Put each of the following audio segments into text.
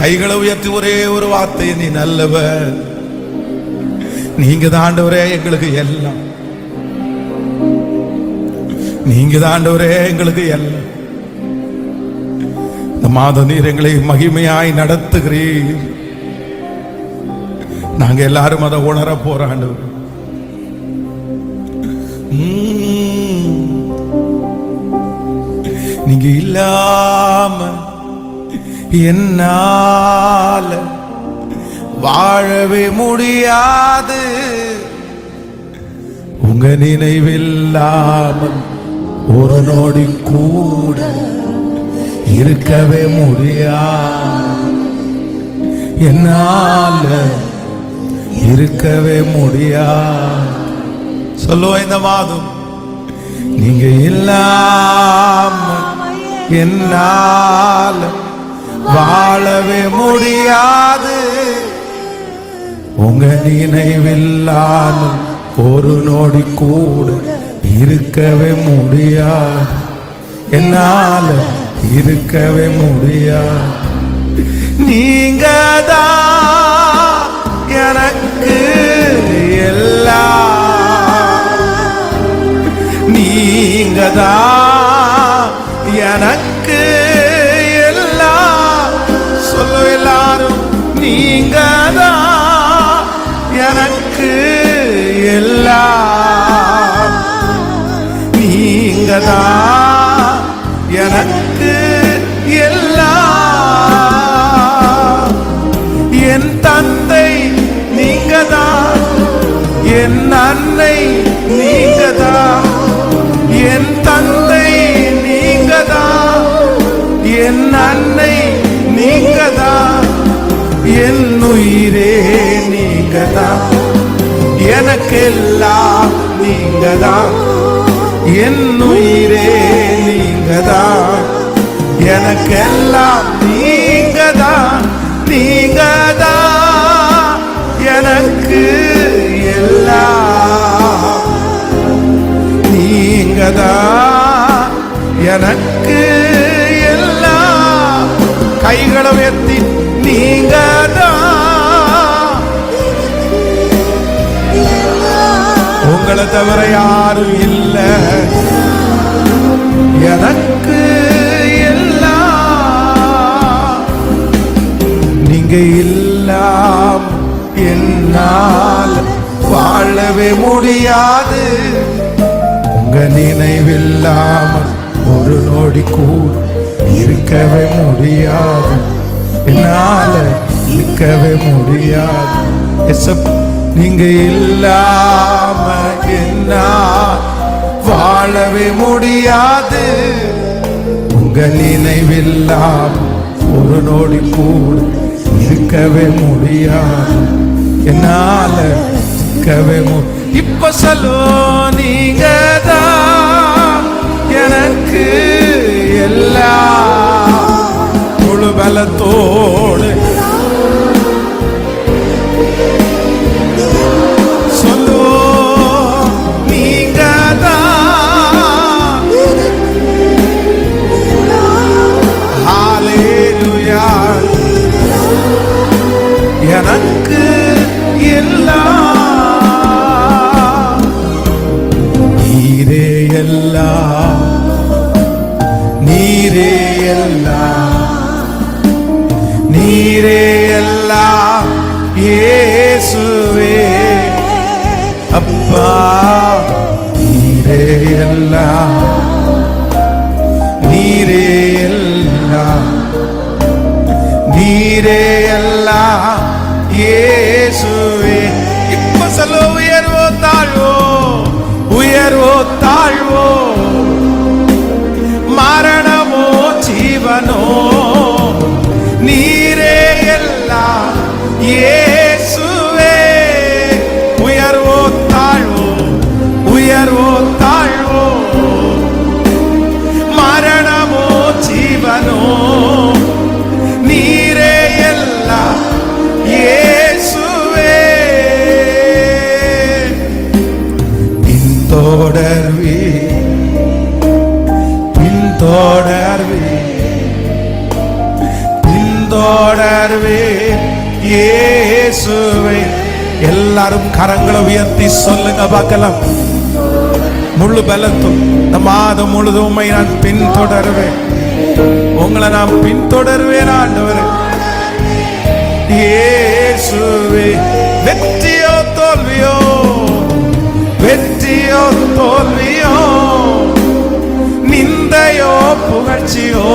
கைகளை உயர்த்தி ஒரே ஒரு வார்த்தை நீ நல்லவர். நீங்க தாண்டவரே எங்களுக்கு எல்லாம். நீங்க தாண்டவரே எங்களுக்கு எல்லாம். இந்த மாத நீர் எங்களை மகிமையாய் நடத்துகிறீர். நாங்க எல்லாரும் அதை உணர போறாண்டு உம். நீங்க இல்லாம என்னால் வாழவே முடியாது. உங்க நினைவில்லாமல் ஒரு நொடி கூட இருக்கவே முடியாது. என்னால இருக்கவே முடியாது. சொல்லுவோம் இந்த மாதம். நீங்க இல்லாம என்னால வாழவே முடியாது. உங்க நினைவில்லாலும் ஒரு நொடி கூட இருக்கவே முடியாது. என்னால இருக்கவே முடியாது. நீங்க தான் எனக்கு எல்லா நீங்க தான் எனக்கு நீங்கதா? எனக்கு எல்லாம் நீங்க எனக்கெல்லாம் நீங்க தான் என் உயிரே நீங்க தான் எனக்கெல்லாம் நீங்க தான் நீங்க தான் எனக்கு எல்லாம் நீங்க தான் எனக்கு எல்லாம். கைகளை உயர்த்தி நீங்க உங்களை தவிர யாரும் இல்லை. எனக்கு எல்லாம் நீங்க இல்லாம் என்னால் வாழவே முடியாது. உங்க நினைவில்லாமல் ஒரு நொடி கூட இருக்கவே முடியாது. என்னால இருக்கவே முடியாது. எசப் நீங்க இல்லாம என்னால் வாழவே முடியாது. உங்கள் நினைவில்லாம் ஒரு நொடி கூட இருக்கவே முடியாது. என்னால இருக்கவே இப்ப சொல்லோ நீங்க தான் எனக்கு எல்லா முழு பலத்தோடு இப்ப உயர்வோ தாழ்வோ? உயர்வோ இயேசுவே எல்லாரும் கரங்களை உயர்த்தி சொல்லுங்க பார்க்கலாம். முழு பலத்தும் இந்த மாதம் முழுதும் உண்மை நான் பின்தொடருவேன். உங்களை நான் பின்தொடருவேன் ஆண்டவரே. இயேசுவே வெற்றியோ தோல்வியோ? வெற்றியோ தோல்வியோ? நிந்தையோ புகழ்ச்சியோ?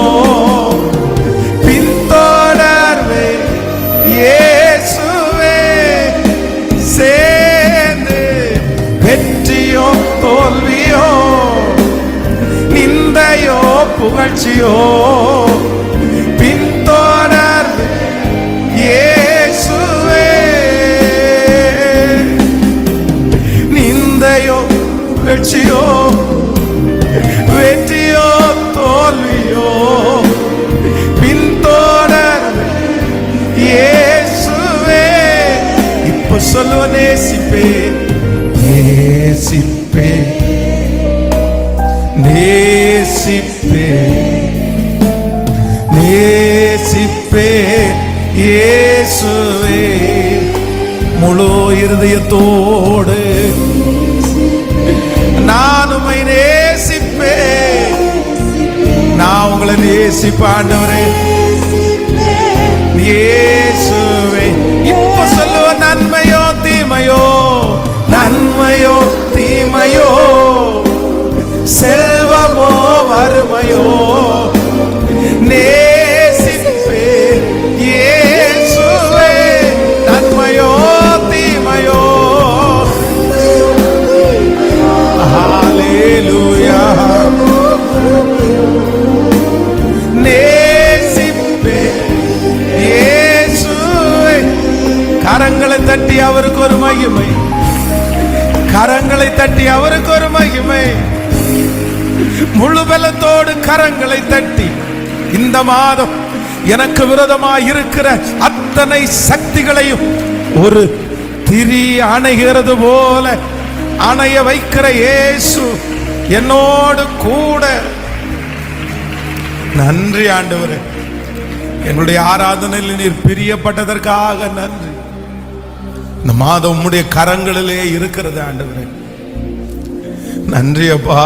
புகழ்ச்சியோ? பின்தொடர்வே இயேசுவே. நிந்தையோ புகழ்ச்சியோ வெற்றியோ தோல்வியோ பின்தொடர் இயேசுவே. இப்ப சொல்லுவ நேசிப்பே நேசிப்பே நே நேசிப்பே இயேசுவே. முழு இருதயத்தோடு நான் உமை நேசிப்பே நான் உங்களை நேசிப்பாண்டவரே இயேசுவே. இப்ப சொல்லுவ நன்மையோ தீமையோ? நன்மையோ தீமையோ? செல்வமோ வறுமையோ? தட்டி அவருக்கு ஒரு மகிமை. கரங்களை தட்டி அவருக்கு ஒரு மகிமை. முழு பலத்தோடு கரங்களை தட்டி இந்த மாதம் எனக்கு விரோதமாய் இருக்கிற அத்தனை சக்திகளையும் ஒரு திரி அணைகிறது போல அணைய வைக்கிற இயேசு என்னோடு கூட. நன்றி ஆண்டவரே. எங்களுடைய ஆராதனையில் நீர் பிரியப்பட்டதற்காக நன்றி. இந்த மாதம் உம்முடைய கரங்களிலே இருக்கிறது ஆண்டவரே. நன்றி அப்பா